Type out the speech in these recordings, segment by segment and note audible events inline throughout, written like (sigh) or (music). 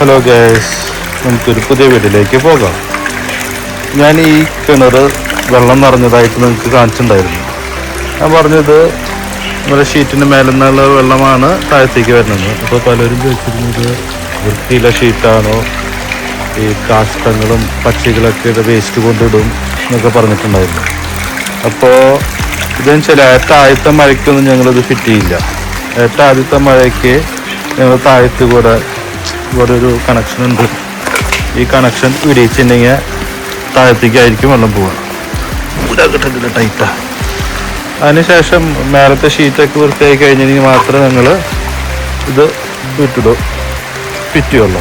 Hello gas നമുക്കൊരു പുതിയ വീട്ടിലേക്ക് പോകാം. ഞാൻ ഈ കിണർ വെള്ളം നിറഞ്ഞതായിട്ട് നിങ്ങൾക്ക് കാണിച്ചിട്ടുണ്ടായിരുന്നു. ഞാൻ പറഞ്ഞത് നമ്മുടെ ഷീറ്റിന്റെ മേലെ നിന്നുള്ള വെള്ളമാണ് താഴത്തേക്ക് വരുന്നത്. അപ്പോൾ പലരും ചോദിച്ചിരുന്നത് വൃത്തിയിലെ ഷീറ്റാണോ? ഈ കാഷ്ടങ്ങളും പക്ഷികളൊക്കെ വേസ്റ്റ് കൊണ്ടിടും എന്നൊക്കെ പറഞ്ഞിട്ടുണ്ടായിരുന്നു. അപ്പോൾ ഇതെന്ന് വെച്ചാൽ ഏറ്റവും ആദ്യത്തെ മഴയ്ക്കൊന്നും ഞങ്ങളിത് ഫിറ്റ് ചെയ്യില്ല. ഏറ്റവും ആദ്യത്തെ മഴയ്ക്ക് ഞങ്ങൾ താഴത്ത് കൂടെ ഇവിടെ ഒരു കണക്ഷൻ ഉണ്ട്. ഈ കണക്ഷൻ വിരിയിച്ചിട്ടുണ്ടെങ്കിൽ താഴത്തേക്കായിരിക്കും വെള്ളം പോവുക. ഘട്ടത്തിൽ ടൈറ്റാ അതിനുശേഷം മേലത്തെ ഷീറ്റൊക്കെ വൃത്തിയായി കഴിഞ്ഞെങ്കിൽ മാത്രമേ നിങ്ങൾ ഇത് വിട്ടിടൂ. ഫിറ്റ് ചെയ്യുള്ളൂ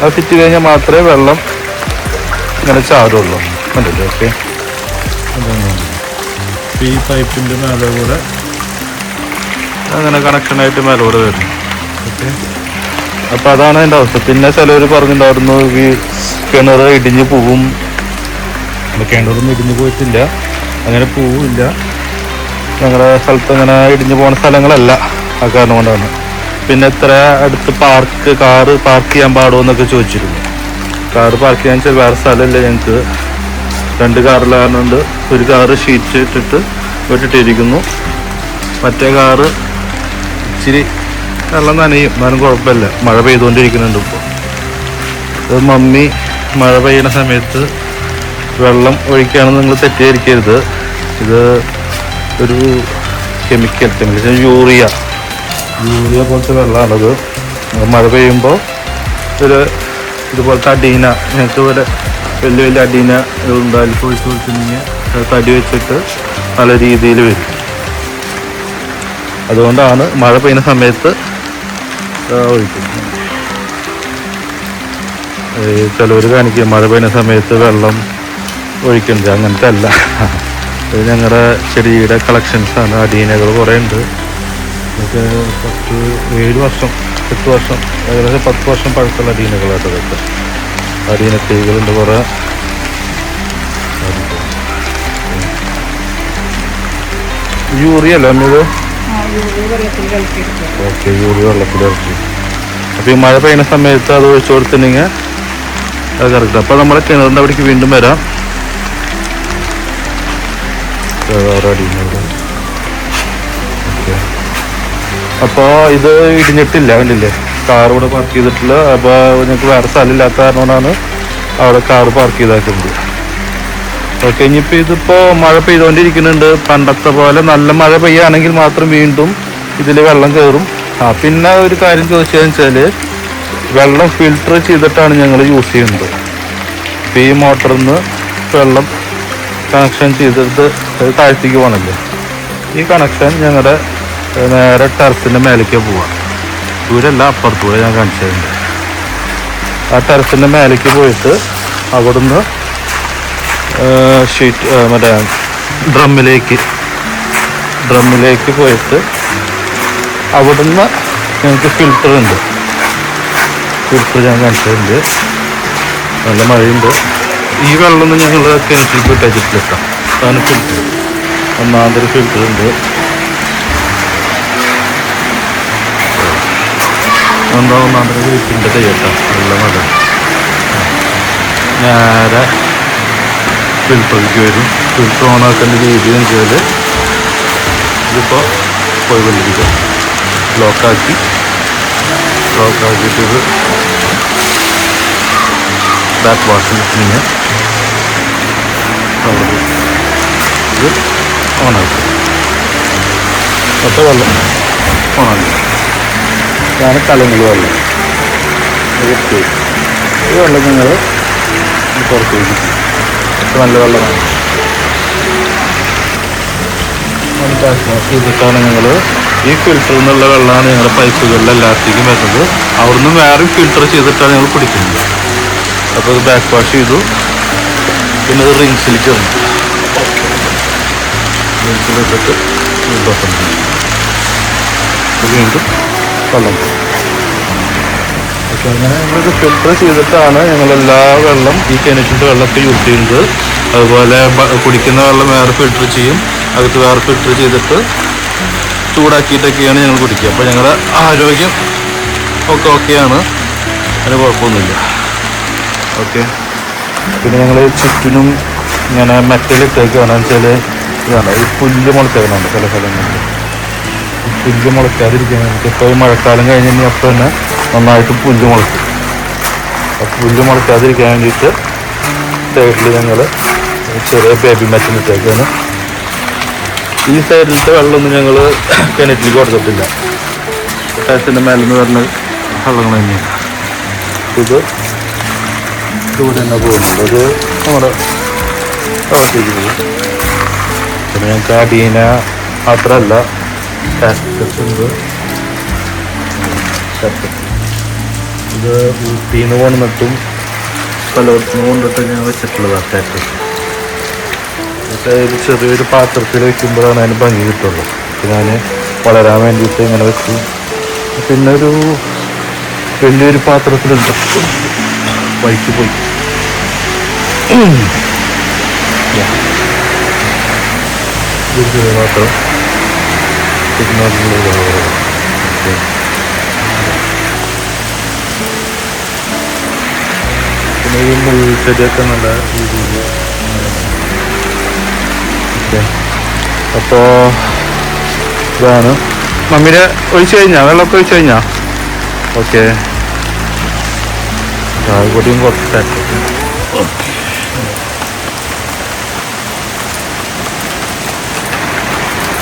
അത് ഫിറ്റ് കഴിഞ്ഞാൽ മാത്രമേ വെള്ളം ഇങ്ങനെ ചാടുള്ളൂ. കണ്ടില്ലേ? ഓക്കെ. ഈ പൈപ്പിന്റെ മേലെ കൂടെ അങ്ങനെ കണക്ഷനായിട്ട് മേലെ കൂടെ വരുന്നു ഓക്കെ. അപ്പോൾ അതാണ് അതിന്റെ അവസ്ഥ. പിന്നെ ചിലവർ പറഞ്ഞിട്ടുണ്ടായിരുന്നു ഈ കിണർ ഇടിഞ്ഞ് പോവും. കിണറൊന്നും ഇടിഞ്ഞ് പോയിട്ടില്ല. അങ്ങനെ പോവില്ല. ഞങ്ങളുടെ സ്ഥലത്ത് അങ്ങനെ ഇടിഞ്ഞു പോകുന്ന സ്ഥലങ്ങളല്ല. ആ കാരണം കൊണ്ടാണ്. പിന്നെ ഇത്ര അടുത്ത് പാർക്ക് കാറ് പാർക്ക് ചെയ്യാൻ പാടുമോ എന്നൊക്കെ ചോദിച്ചിരുന്നു. കാറ് പാർക്ക് ചെയ്യാൻ വെച്ചാൽ വേറെ സ്ഥലമില്ല ഞങ്ങൾക്ക്. രണ്ട് കാറിലാകുന്നുണ്ട് ഒരു കാറ് ഷീറ്റ് ഇട്ടിട്ട് വിട്ടിട്ടിരിക്കുന്നു. മറ്റേ കാറ് ഇച്ചിരി വെള്ളം നനയും. എന്നാലും കുഴപ്പമില്ല. മഴ പെയ്തുകൊണ്ടിരിക്കുന്നുണ്ട് ഇപ്പോൾ. മമ്മി മഴ പെയ്യുന്ന സമയത്ത് വെള്ളം ഒഴിക്കുകയാണെന്ന് നിങ്ങൾ തെറ്റിദ്ധരിക്കരുത്. ഇത് ഒരു കെമിക്കൽ കെമിക്കൽ യൂറിയ യൂറിയ പോലത്തെ വെള്ളമാണത്. മഴ പെയ്യുമ്പോൾ ഒരു ഇതുപോലത്തെ അടീന ഞങ്ങൾക്ക് ഇവിടെ വലിയ വലിയ അടീന ഉണ്ടായാലും കൊടുത്തിട്ടുണ്ടെങ്കിൽ അത് തടി വെച്ചിട്ട് നല്ല രീതിയിൽ വരും. അതുകൊണ്ടാണ് മഴ പെയ്യുന്ന സമയത്ത് ആ, ഒഴിക്കുന്നത് ചിലവർ കാണിക്കും മഴ പെയ്യുന്ന സമയത്ത് വെള്ളം ഒഴിക്കുന്നത് അങ്ങനത്തെ അല്ല ഇത് ഞങ്ങളുടെ ചെടിയുടെ കളക്ഷൻസാണ് അടീനകൾ കുറേ ഉണ്ട് ഇതൊക്കെ പത്ത് ഏഴ് വർഷം എട്ട് വർഷം ഏകദേശം പത്ത് വർഷം പഴക്കമുള്ള അടീനകളായിട്ട് ഇതൊക്കെ അടീന തൈകളുണ്ട് കുറേ. യൂറിയ അല്ലേ അമ്മ ഓക്കെ യൂറി വെള്ളത്തിൽ ഇറക്കി. ഈ മഴ പെയ്യുന്ന സമയത്ത് അത് ഒഴിച്ചു കൊടുത്തിട്ടുണ്ടെങ്കിൽ അത് കറക്റ്റ്. അപ്പോൾ നമ്മുടെ കിണറിന്റെ അവിടേക്ക് വീണ്ടും വരാം. ഓക്കെ. അപ്പോൾ ഇത് ഇടിഞ്ഞിട്ടില്ല കണ്ടില്ലേ? കാർ ഇവിടെ പാർക്ക് ചെയ്തിട്ടില്ല. അപ്പോൾ ഞങ്ങൾക്ക് വേറെ സ്ഥലമില്ലാത്ത കാരണമാണ് അവിടെ കാർ പാർക്ക് ചെയ്താക്കുന്നത് ഓക്കെ ഇനിയിപ്പോൾ ഇതിപ്പോൾ മഴ പെയ്തുകൊണ്ടിരിക്കുന്നുണ്ട് പണ്ടത്തെ പോലെ നല്ല മഴ പെയ്യുകയാണെങ്കിൽ മാത്രം വീണ്ടും ഇതിൽ വെള്ളം കയറും ആ പിന്നെ ഒരു കാര്യം ചോദിച്ചതെന്ന് വെച്ചാൽ വെള്ളം ഫിൽട്ടർ ചെയ്തിട്ടാണ് ഞങ്ങൾ യൂസ് ചെയ്യുന്നത്. ഇപ്പോൾ ഈ മോട്ടറിൽ നിന്ന് വെള്ളം കണക്ഷൻ ചെയ്തിട്ട് താഴ്ത്തേക്ക് പോകണമല്ലോ ഈ കണക്ഷൻ ഞങ്ങളുടെ നേരെ ടെറസിന്റെ മേലേക്ക് പോവാം ദൂരല്ല അപ്പുറത്തൂടെ ഞാൻ കാണിച്ചിട്ടുണ്ട് ആ ടെറസിന്റെ മേലേക്ക് പോയിട്ട് അവിടുന്ന് ഷീറ്റ് മറ്റേ ഡ്രമ്മിലേക്ക് ഡ്രമ്മിലേക്ക് പോയിട്ട് അവിടുന്ന് ഞങ്ങൾക്ക് ഫിൽറ്റർ ഉണ്ട്. ഫിൽറ്റർ ഞാൻ കാണിച്ചിട്ടുണ്ട് നല്ല മഴയുണ്ട്. ഈ വെള്ളമൊന്നും ഞങ്ങൾ കിണറ്റിൽ പോയിട്ട് അജിറ്റിലെത്താം അതാണ് ഫിൽറ്റർ ഒന്നാമതൊരു ഫിൽറ്റർ ഉണ്ട്. ഒന്നാമതൊരു വീട്ടിന്റെ തയ്യട്ടാ നല്ല മഴ. നേരെ ഫിൽറ്ററിലേക്ക് വരും. ഫിൽറ്റർ ഓണാക്കേണ്ട രീതി എന്ന് വെച്ചാൽ ഇതിപ്പോൾ പോയി ലോക്കാക്കി. ലോക്കാക്കിയിട്ട് ഇത് ബാക്ക് വാഷിംഗ് മെഷീന് ഇത് ഓണാക്കി ഒറ്റ വെള്ളം ഓണാക്കി ഇതാണ് കലങ്ങൾ വെള്ളം. ഈ വെള്ളം നിങ്ങൾ പുറത്തേക്ക് നല്ല വെള്ളമാണ്. ചെയ്തിട്ടാണ് ഞങ്ങൾ ഈ ഫിൽറ്ററിൽ നിന്നുള്ള വെള്ളമാണ് ഞങ്ങളുടെ പൈപ്പുകളിൽ എല്ലാത്തേക്കും വരുന്നത്. അവിടുന്ന് വേറെ ഫിൽറ്റർ ചെയ്തിട്ടാണ് ഞങ്ങൾ കുടിക്കുന്നത് അപ്പോൾ ഇത് ബാക്ക് വാഷ് ചെയ്തു. പിന്നെ ഇത് റിങ്സിലേക്ക് വന്നു. റിങ്സിലിട്ടിട്ട് വീണ്ടും വെള്ളം പോകും അങ്ങനെ ഞങ്ങളിത് ഫിൽട്ടർ ചെയ്തിട്ടാണ് ഞങ്ങൾ എല്ലാ വെള്ളം ഈ കിണറ്റിന്റെ വെള്ളമൊക്കെ യൂസ് ചെയ്യുന്നത്. അതുപോലെ കുടിക്കുന്ന വെള്ളം വേറെ ഫിൽട്ടർ ചെയ്യും. അകത്ത് വേറെ ഫിൽട്ടർ ചെയ്തിട്ട് ചൂടാക്കിയിട്ടൊക്കെയാണ് ഞങ്ങൾ കുടിക്കുക. അപ്പോൾ ഞങ്ങളുടെ ആരോഗ്യം ഒക്കെ ഓക്കെയാണ് അതിന് കുഴപ്പമൊന്നുമില്ല. ഓക്കെ പിന്നെ ഞങ്ങൾ ചുറ്റിനും ഇങ്ങനെ മെറ്റലിട്ടേക്കാണ് വെച്ചാൽ ഇതാണ് ഈ പുല്ല് മുളച്ചേക്കുന്നുണ്ട് ചില സ്ഥലങ്ങളിൽ പുല്ല് മുളയ്ക്കാതിരിക്കാൻ വേണ്ടിയിട്ട് ഇപ്പോൾ മഴക്കാലം കഴിഞ്ഞ് കഴിഞ്ഞാൽ അപ്പോൾ തന്നെ നന്നായിട്ട് പുല്ല് മുളയ്ക്കും ആ പുല്ല് മുളയ്ക്കാതിരിക്കാൻ വേണ്ടിയിട്ട് സൈഡിൽ ഞങ്ങൾ ചെറിയ ബേബി മെറ്റൽ ഇട്ടേക്കാണ്. ഈ സൈഡിലത്തെ വെള്ളമൊന്നും ഞങ്ങൾ കിണറ്റിലേക്ക് കൊടുത്തിട്ടില്ല. ടയത്തിന്റെ മേലെന്ന് പറഞ്ഞ വെള്ളങ്ങൾ തന്നെയാണ്. ഇത് ഇതുകൂടെ തന്നെ പോകുന്നുണ്ട്. അത് നമ്മുടെ പോകും. പിന്നെ ഞങ്ങൾക്ക് അടീന മാത്രമല്ല ഇത് ഊട്ടിയിൽ നിന്ന് നട്ടും സ്ഥലത്തുനിന്ന് കൊണ്ടിട്ട് ഞാൻ വെച്ചിട്ടുള്ളതാണ് കാസ്കസ് പക്ഷേ ഒരു ചെറിയൊരു പാത്രത്തിൽ വെക്കുമ്പോഴാണ് അതിന് ഭംഗി കിട്ടുള്ളൂ. ഞാൻ വളരാൻ വേണ്ടിയിട്ട് ഇങ്ങനെ വെച്ചു. പിന്നെ ഒരു വലിയൊരു പാത്രത്തിലുണ്ട്. വഴിക്ക് പോയി. (clears throat) പാത്രം. ഓക്കേ. പിന്നെ ഈ മുൾച്ചെടിയൊക്കെ നല്ല രീതിയിൽ ഓക്കെ അപ്പോൾ ഇതാണ് മമ്മിയുടെ ഒഴിച്ചു കഴിഞ്ഞാ വെള്ളമൊക്കെ ഒഴിച്ചു കഴിഞ്ഞാ ഓക്കെ ചായപ്പൊടിയും കുറച്ച് തരട്ടെ.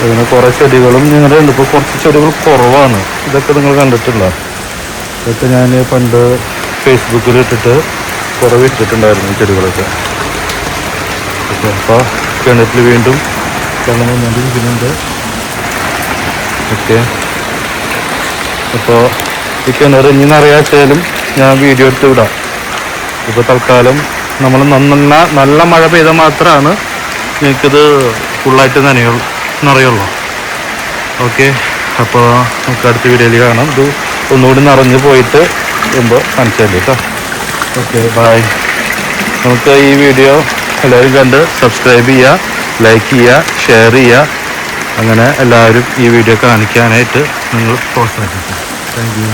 അങ്ങനെ കുറേ ചെടികളും ഇങ്ങനെ ഉണ്ട്. ഇപ്പോൾ കുറച്ച് ചെടികൾ കുറവാണ്. ഇതൊക്കെ നിങ്ങൾ കണ്ടിട്ടില്ല ഇതൊക്കെ ഞാൻ പണ്ട് ഫേസ്ബുക്കിൽ ഇട്ടിട്ട് കുറവ് ഇട്ടിട്ടുണ്ടായിരുന്നു ചെടികളൊക്കെ. അപ്പൊ കിണറ്റിൽ വീണ്ടും വെള്ളം വന്നുകൊണ്ടിരിക്കുന്നുണ്ട് ഓക്കെ. അപ്പോൾ ഈ കിണർ ഇനി നിറയാച്ചാലും ഞാൻ വീഡിയോ എടുത്ത് വിടാം. ഇപ്പോൾ തൽക്കാലം നമ്മൾ നന്ന നല്ല മഴ പെയ്താൽ മാത്രമാണ് നിങ്ങൾക്കിത് ഫുള്ളായിട്ട് നനയുള്ളൂ. നിറയുള്ളൂ ഓക്കെ അപ്പോൾ നമുക്ക് അടുത്ത വീഡിയോയിൽ കാണാം. ഇത് ഒന്നുകൂടി നിറഞ്ഞു പോയിട്ട് വരുമ്പോൾ കാണിച്ചാൽ കേട്ടോ. ഓക്കെ ബായ് നമുക്ക് ഈ വീഡിയോ എല്ലാവരും കണ്ട് സബ്സ്ക്രൈബ് ചെയ്യുക ലൈക്ക് ചെയ്യുക ഷെയർ ചെയ്യുക അങ്ങനെ എല്ലാവരും ഈ വീഡിയോ കാണിക്കാനായിട്ട് നിങ്ങൾ പ്രോത്സാഹിപ്പിക്കുക. Thank you